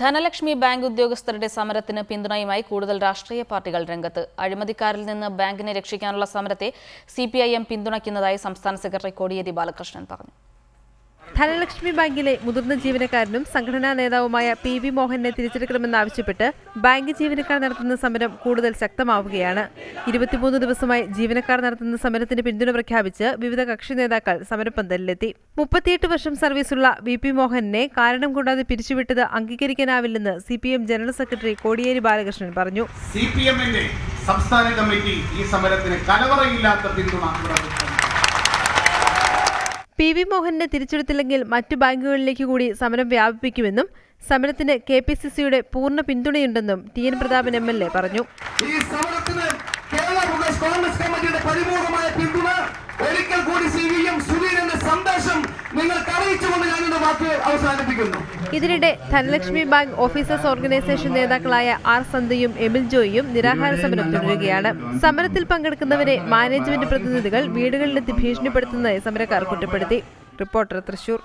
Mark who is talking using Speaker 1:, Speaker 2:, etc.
Speaker 1: Dhanlaxmi bank ഉദ്യോഗസ്ഥരുടെ സമരത്തിന് പിന്തുണയുമായി കൂടുതൽ രാഷ്ട്രീയ പാർട്ടികൾ രംഗത്ത് അഴിമതിക്കാരിൽ നിന്ന് ബാങ്കിനെ രക്ഷിക്കാനുള്ള സമരത്തെ സി പിന്തുണയ്ക്കുന്നതായി സംസ്ഥാന സെക്രട്ടറി കോടിയേരി ബാലകൃഷ്ണൻ പറഞ്ഞു
Speaker 2: ധനലക്ഷ്മി ബാങ്കിലെ മുതിർന്ന ജീവനക്കാരനും സംഘടനാ നേതാവുമായ പി വി മോഹനെ തിരിച്ചെടുക്കണമെന്നാവശ്യപ്പെട്ട് ബാങ്ക് ജീവനക്കാർ നടത്തുന്ന സമരം കൂടുതൽ ശക്തമാവുകയാണ് ഇരുപത്തിമൂന്ന് ദിവസമായി ജീവനക്കാർ നടത്തുന്ന സമരത്തിന് പിന്തുണ പ്രഖ്യാപിച്ച് വിവിധ കക്ഷി നേതാക്കൾ സമരപ്പന്തലിലെത്തി മുപ്പത്തിയെട്ട് വർഷം സർവീസുള്ള വി പി മോഹനെ കാരണം കൂടാതെ പിരിച്ചുവിട്ടത് അംഗീകരിക്കാനാവില്ലെന്ന് C P M general secretary Kodiyeri Balakrishnan പറഞ്ഞു
Speaker 3: സംസ്ഥാന കമ്മിറ്റി ഈ സമരത്തിന് കലവറയില്ലാത്ത പിന്തുണ
Speaker 2: വി മോഹനെ തിരിച്ചെടുത്തില്ലെങ്കിൽ മറ്റു ബാങ്കുകളിലേക്ക് കൂടി സമരം വ്യാപിപ്പിക്കുമെന്നും സമരത്തിന് കെ പി സി സിയുടെ പൂർണ്ണ പിന്തുണയുണ്ടെന്നും T N Prathapan M L A പറഞ്ഞു
Speaker 4: ഈ കേരള കോൺഗ്രസ് കമ്മിറ്റിയുടെ
Speaker 2: ഇതിനിടെ ധനലക്ഷ്മി ബാങ്ക് ഓഫീസേഴ്സ് ഓർഗനൈസേഷൻ നേതാക്കളായ ആർ സന്ധ്യയും എമിൽ ജോയിയും നിരാഹാര സമരം തുടരുകയാണ് സമരത്തിൽ പങ്കെടുക്കുന്നവരെ മാനേജ്മെന്റ് പ്രതിനിധികൾ വീടുകളിലെത്തി ഭീഷണിപ്പെടുത്തുന്നതായി സമരക്കാർ കുറ്റപ്പെടുത്തി റിപ്പോർട്ടർ തൃശൂർ